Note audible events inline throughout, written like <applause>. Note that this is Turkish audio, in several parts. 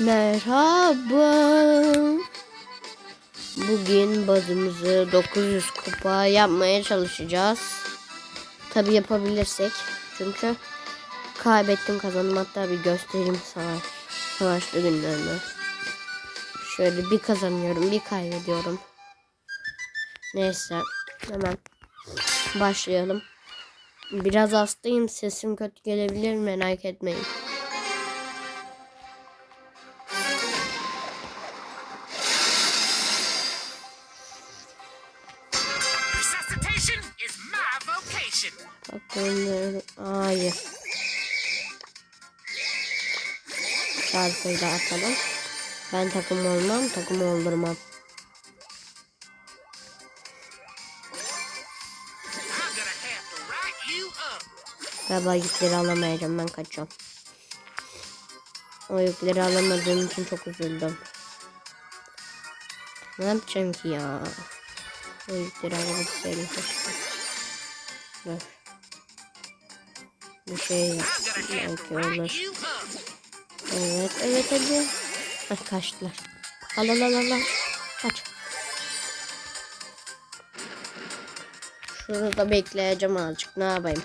Merhaba. Bugün bazımızı 900 kupa yapmaya çalışacağız. Tabi yapabilirsek. Çünkü kaybettim kazandım. Hatta bir göstereyim savaş. Savaşlı günlerini. Şöyle bir kazanıyorum bir kaybediyorum. Neyse hemen başlayalım. Biraz hastayım sesim kötü gelebilir merak etmeyin. Bakın hayır. Şarkıyla atalım. Ben takım olmam, takım oldurmam. Galiba yükleri alamayacağım ben kaçıyorum. O yükleri alamadığım için çok üzüldüm. Ne yapacağım ki ya? O yükleri alabilseydim. Dur. Bir şey Belki olur. Evet evet hadi. Ay kaçtılar. Al al al al. Kaç. Şurada bekleyeceğim azıcık ne yapayım.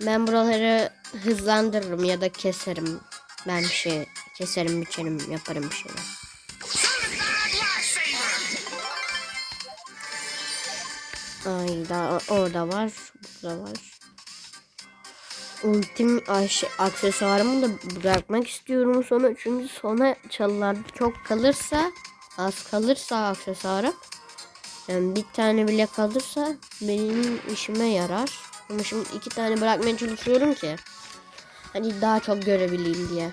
Ben buraları hızlandırırım ya da keserim. Ben bir şey keserim biçerim yaparım bir şeyler. Ay da orada var. Burada var. Ultim aksesuarımı da bırakmak istiyorum sonra çünkü sonra çalılarda çok kalırsa az kalırsa aksesuarım yani bir tane bile kalırsa benim işime yarar. Ama şimdi iki tane bırakmaya çalışıyorum ki hani daha çok görebileyim diye.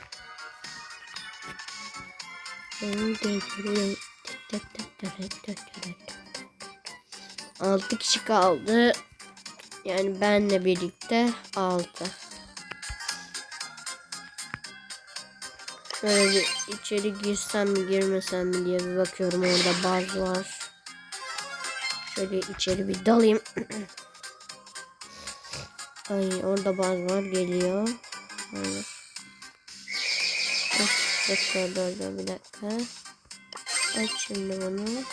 Altı kişi kaldı. Yani benle birlikte 6. Şöyle bir içeri girsem mi girmesem mi diye bir bakıyorum orada baz var. Şöyle içeri bir dalayım. <clears throat> Ay orada baz var geliyor. Hayır. Dur dur dur bir dakika. Aç şimdi bunu.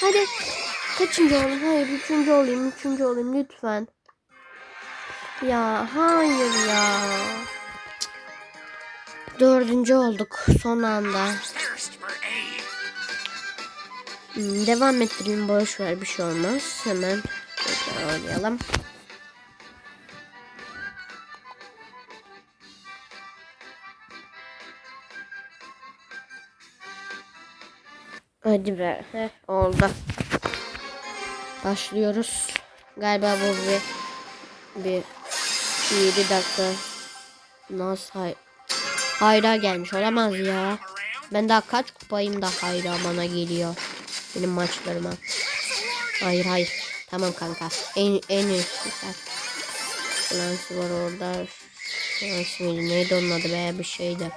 Hadi. Kaçıncı olayım? Hayır, üçüncü olayım, üçüncü olayım lütfen. Ya, hayır ya. Dördüncü olduk son anda. Hmm, devam ettireyim, boş ver bir şey olmaz. Hemen oynayalım. Hadi be. Heh, oldu. Başlıyoruz. Galiba bu bir bir 7 dakika. Nasıl hay hayra gelmiş olamaz ya. Ben daha kaç kupayım da hayra bana geliyor. Benim maçlarıma. Hayır hayır. Tamam kanka. En en üstü sen. Lansı var orada. Lansı? Neydi onun adı be? Bir şeydi.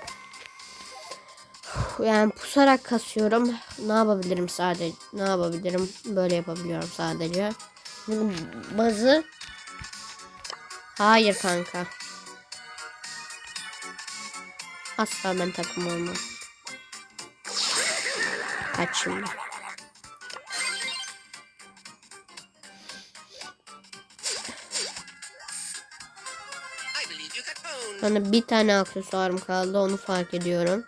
Yani pusarak kasıyorum. Ne yapabilirim sadece? Ne yapabilirim? Böyle yapabiliyorum sadece. Bazı Hayır kanka. Asla ben takım olmam. Kaç şimdi. Sonra bir tane aksesuarım kaldı onu fark ediyorum.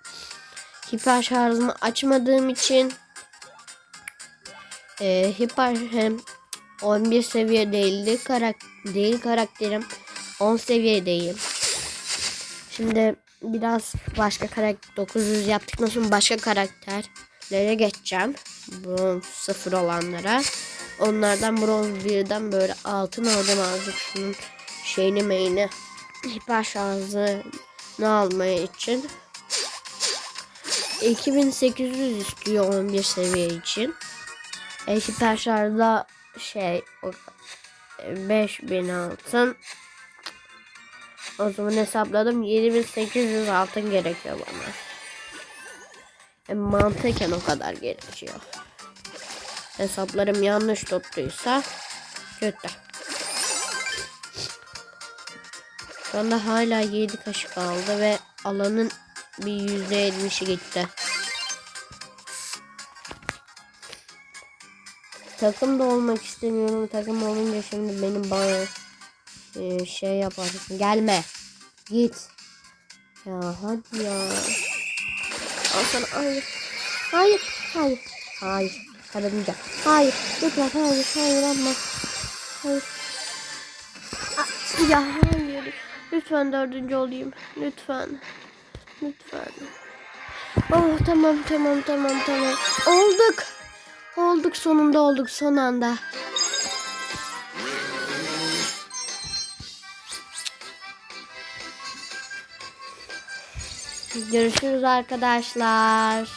Hiper şarjımı açmadığım için e, hiper hem 11 seviye değildi karak değil karakterim 10 seviyedeyim. Şimdi biraz başka karakter 900 yaptıktan sonra başka karakterlere geçeceğim. Bronz 0 olanlara. Onlardan bronz 1'den böyle altın alacağım azıcık şunun şeyini meyini hiper şarjını almaya için 2800 istiyor 11 seviye için. E, hiper şarjda şey o- e, 5000 altın. O zaman hesapladım 7800 altın gerekiyor bana. E, mantıken o kadar gerekiyor. hesaplarım yanlış tuttuysa kötü. Şu anda hala 7 kaşık kaldı ve alanın bir %70'i gitti. Takım da olmak istemiyorum. Takım olunca şimdi benim bana e, şey yaparsın. Gelme. Git. Ya hadi ya. Al sana hayır. Hayır. Hayır. Hayır. Kazanacağım. Hayır. Lütfen hayır. Hayır ama. Hayır. Ah, Ya hayır. Lütfen dördüncü olayım. Lütfen. Lütfen. Oh tamam tamam tamam tamam. Olduk. Olduk sonunda olduk son anda. Görüşürüz arkadaşlar.